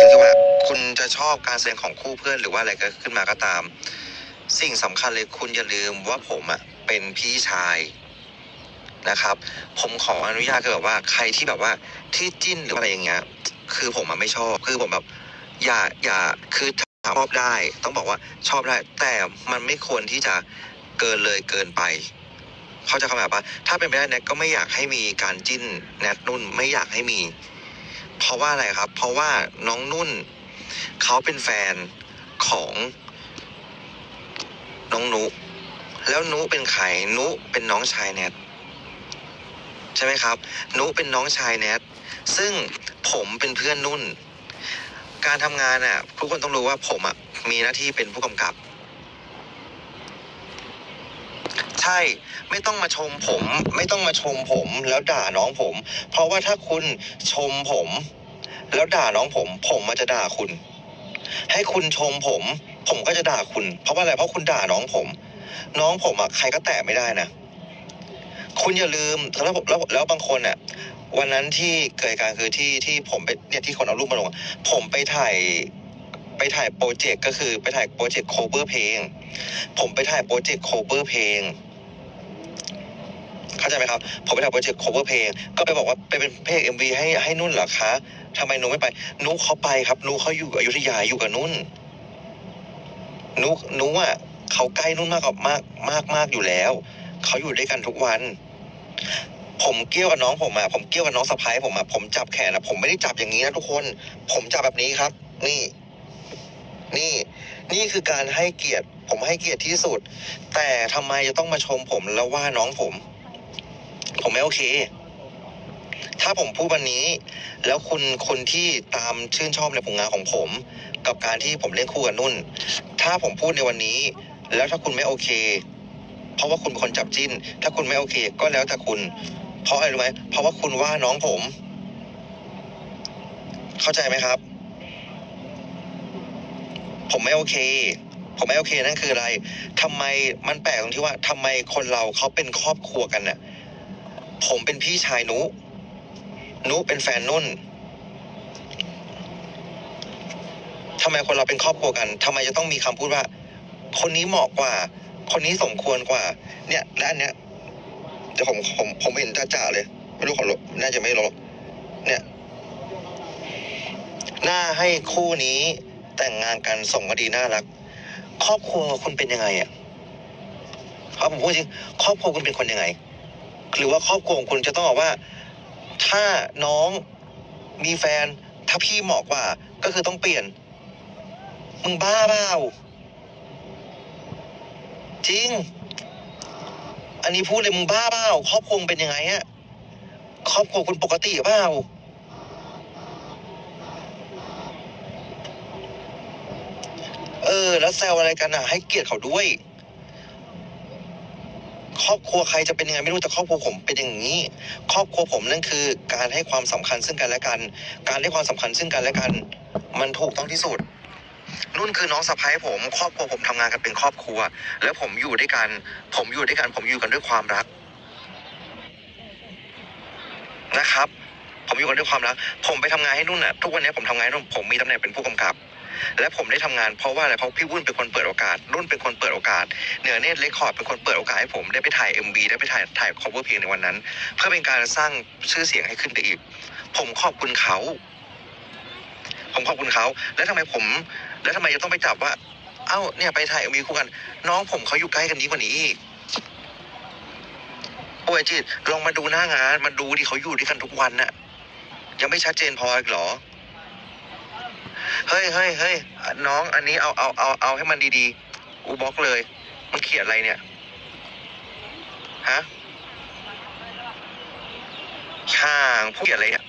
ถึงที่ว่าคุณจะชอบการแสดงของคู่เพื่อนหรือว่าอะไรก็ขึ้นมาก็ตาม สิ่งสำคัญเลยคุณอย่าลืมว่าผมอะเป็นพี่ชายนะครับ ผมขออนุญาตคือแบบว่าใครที่แบบว่าที่จิ้นหรืออะไรอย่างเงี้ย คือผมอะไม่ชอบคือผมแบบอย่าอย่าคือถามชอบได้ ต้องบอกว่าชอบได้ แต่มันไม่ควรที่จะเกินเลยเกินไปเขาจะคำแบบว่าถ้าเป็นไปได้แนทก็ไม่อยากให้มีการจิ้นแนทนุ่นไม่อยากให้มี เพราะว่าอะไรครับ เพราะว่าน้องนุ่นเขาเป็นแฟนของน้องนุ แล้วนุเป็นใครนุเป็นน้องชายแนทใช่ไหมครับ นุเป็นน้องชายแนทซึ่งผมเป็นเพื่อนนุ่น การทำงานอะทุกคนต้องรู้ว่าผมอะมีหน้าที่เป็นผู้กำกับ ใช่ ไม่ต้องมาชมผม ไม่ต้องมาชมผม แล้วด่าน้องผม เพราะว่าถ้าคุณชมผม แล้วด่าน้องผม ผมมันจะด่าคุณ ให้คุณชมผม ผมก็จะด่าคุณ เพราะว่าอะไรเพราะคุณด่าน้องผม น้องผมอะใครก็แตะไม่ได้นะคุณอย่าลืมแล้วแล้วแล้วบางคนอะวันนั้นที่เกิดการคือที่ที่ผมไปเนี่ยที่คนเอารูปมาลงอะผมไปถ่ายไปถ่ายโปรเจกต์ก็คือไปถ่ายโปรเจกต์โคเวอร์เพลง ผมไปถ่ายโปรเจกต์โคเวอร์เพลง เข้าใจไหมครับ ผมไปถ่ายโปรเจกต์ cover เพลง ก็ไปบอกว่าไปเป็นเพลง MV ให้ให้นุ่นเหรอคะทำไมนุ้ไม่ไปนุ้เขาไปครับนุ้เขาอยู่อยุธยาอยู่กับนุ่นนุ้นุ้อะเขาใกล้นุ่นมากกว่ามากมากมากอยู่แล้ว เขาอยู่ด้วยกันทุกวัน ผมเกี่ยวกับน้องผมอะผมเกี่ยวกับน้องสะพ้ายผมอะผมจับแขนอะผมไม่ได้จับอย่างนี้นะทุกคน ผมจับแบบนี้ครับ นี่ นี่ นี่คือการให้เกียรติ ผมให้เกียรติที่สุด แต่ทำไมจะต้องมาชมผมแล้วว่าน้องผม ผมไม่โอเค ถ้าผมพูดวันนี้ แล้วคุณคนที่ตามชื่นชอบในผลงานของผม กับการที่ผมเล่นคู่กับนุ่น ถ้าผมพูดในวันนี้ แล้วถ้าคุณไม่โอเค เพราะว่าคุณเป็นคนจับจิ้น ถ้าคุณไม่โอเค ก็แล้วแต่คุณ เพราะอะไรรู้ไหมเพราะว่าคุณว่าน้องผม เข้าใจไหมครับ ผมไม่โอเคผมไม่โอเคนั่นคืออะไรทำไมมันแปลกตรงที่ว่าทำไมคนเราเขาเป็นครอบครัวกันน่ะ ผมเป็นพี่ชายนุ นุเป็นแฟนนุ่นทำไมคนเราเป็นครอบครัวกันทำไมจะต้องมีคำพูดว่า คนนี้เหมาะกว่า คนนี้สมควรกว่า เนี่ย และอันเนี้ยเดี๋ยวผมผมผมเห็นจ้าๆเลย ไม่รู้เขาลบน่าจะไม่ลบเนี่ยน่าให้คู่นี้แต่งงานกันส่งมาดีน่ารัก ครอบครัวคุณเป็นยังไงอะครับผมพูดจริงครอบครัวคุณเป็นคนยังไง หรือว่าครอบครัวของคุณจะต้องบอกว่า ถ้าน้องมีแฟน ถ้าพี่เหมาะกว่า ก็คือต้องเปลี่ยน มึงบ้าเปล่าจริง อันนี้พูดเลยมึงบ้าเปล่าครอบครัวเป็นยังไงอะครอบครัวคุณปกติเปล่าเออ แล้วแซวอะไรกันอะ ให้เกียรติเขาด้วย ครอบครัวใครจะเป็นยังไงไม่รู้แต่ครอบครัวผมเป็นอย่างนี้ ครอบครัวผมนั่นคือ การให้ความสำคัญซึ่งกันและกัน การให้ความสำคัญซึ่งกันและกัน มันถูกต้องที่สุดนุ่นคือน้องสะพ้ายผม ครอบครัวผมทำงานกันเป็นครอบครัว แล้วผมอยู่ด้วยกัน ผมอยู่ด้วยกัน ผมอยู่กันด้วยความรักนะครับ ผมอยู่กันด้วยความรัก ผมไปทำงานให้นุ่นน่ะ ทุกวันนี้ผมทำงานให้นุ่นผมมีตำแหน่งเป็นผู้กำกับ และผมได้ทำงานเพราะว่าอะไรเพราะพี่วุ่นเป็นคนเปิดโอกาสนุ่นเป็นคนเปิดโอกาสเหนือเนตเลคคอร์ดเป็นคนเปิดโอกาสให้ผมได้ไปถ่าย MV ได้ไปถ่ายถ่าย cover เพลงในวันนั้น เพื่อเป็นการสร้างชื่อเสียงให้ขึ้นไปอีก ผมขอบคุณเขา ผมขอบคุณเขา แล้วทำไมผม แล้วทำไมจะต้องไปจับว่า เอ้าเนี่ยไปถ่าย MV คู่กัน น้องผมเขาอยู่ใกล้กันนี้กว่านี้อีกโอ้ยจิตลองมาดูหน้างานมาดูดิเขาอยู่ด้วยกันทุกวันน่ะยังไม่ชัดเจนพออีกเหรอ เฮ้ยเฮ้ยเฮ้ยน้องอันนี้เอาเอาเอาเอาให้มันดีๆอูบล็อกเลยมันเขียนอะไรเนี่ย ฮะช่างผู้เขียนอะไรเนี่ย